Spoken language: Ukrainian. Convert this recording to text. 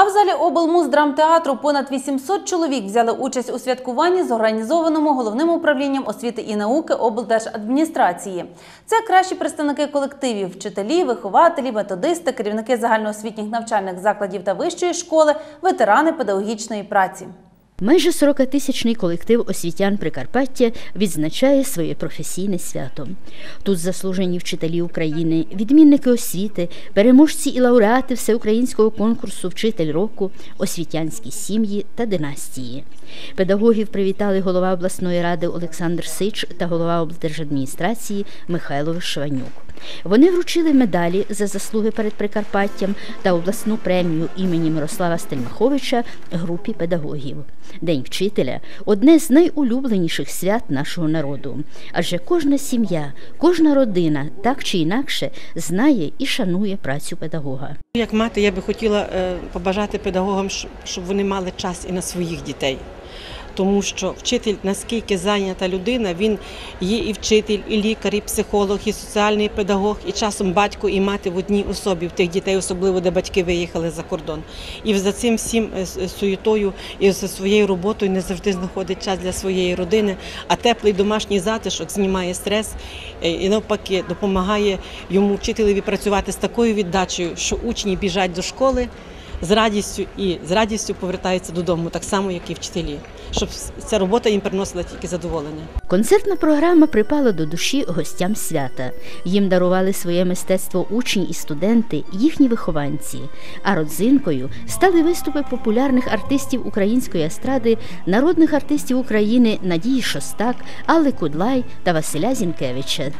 А в залі облмуздрамтеатру понад 800 чоловік взяли участь у святкуванні, зорганізованому головним управлінням освіти і науки облдержадміністрації. Це кращі представники колективів, вчителі, вихователі, методисти, керівники загальноосвітніх навчальних закладів та вищої школи, ветерани педагогічної праці. Майже 40-тисячний колектив освітян Прикарпаття відзначає своє професійне свято. Тут заслужені вчителі України, відмінники освіти, переможці і лауреати всеукраїнського конкурсу Вчитель року, освітянські сім'ї та династії. Педагогів привітали голова обласної ради Олександр Сич та голова облдержадміністрації Михайло Вишванюк. Вони вручили медалі за заслуги перед Прикарпаттям та обласну премію імені Мирослава Стельмаховича групі педагогів. День вчителя одне з найулюбленіших свят нашого народу. Адже кожна сім'я, кожна родина так чи інакше знає і шанує працю педагога. Як мати, я би хотіла е, побажати педагогам, щоб вони мали час і на своїх дітей. Тому що вчитель, наскільки зайнята людина, він є і вчитель, і лікар, і психолог, і соціальний педагог, і часом батько і мати в одній особі в тих дітей, особливо де батьки виїхали за кордон. І за цим всім е, суєтою і за своєю роботою не завжди знаходить час для своєї родини. А теплий домашній затишок знімає стрес е, і навпаки допомагає йому вчителеві працювати з такою віддачею, що учні біжать до школи з радістю і з радістю повертаються додому, так само, як і вчителі, щоб ця робота їм приносила тільки задоволення. Концертна програма припала до душі гостям свята. Їм дарували своє мистецтво учні і студенти, їхні вихованці. А родзинкою стали виступи популярних артистів української естради, народних артистів України Надії Шостак, Алли Кудлай та Василя Зінкевича.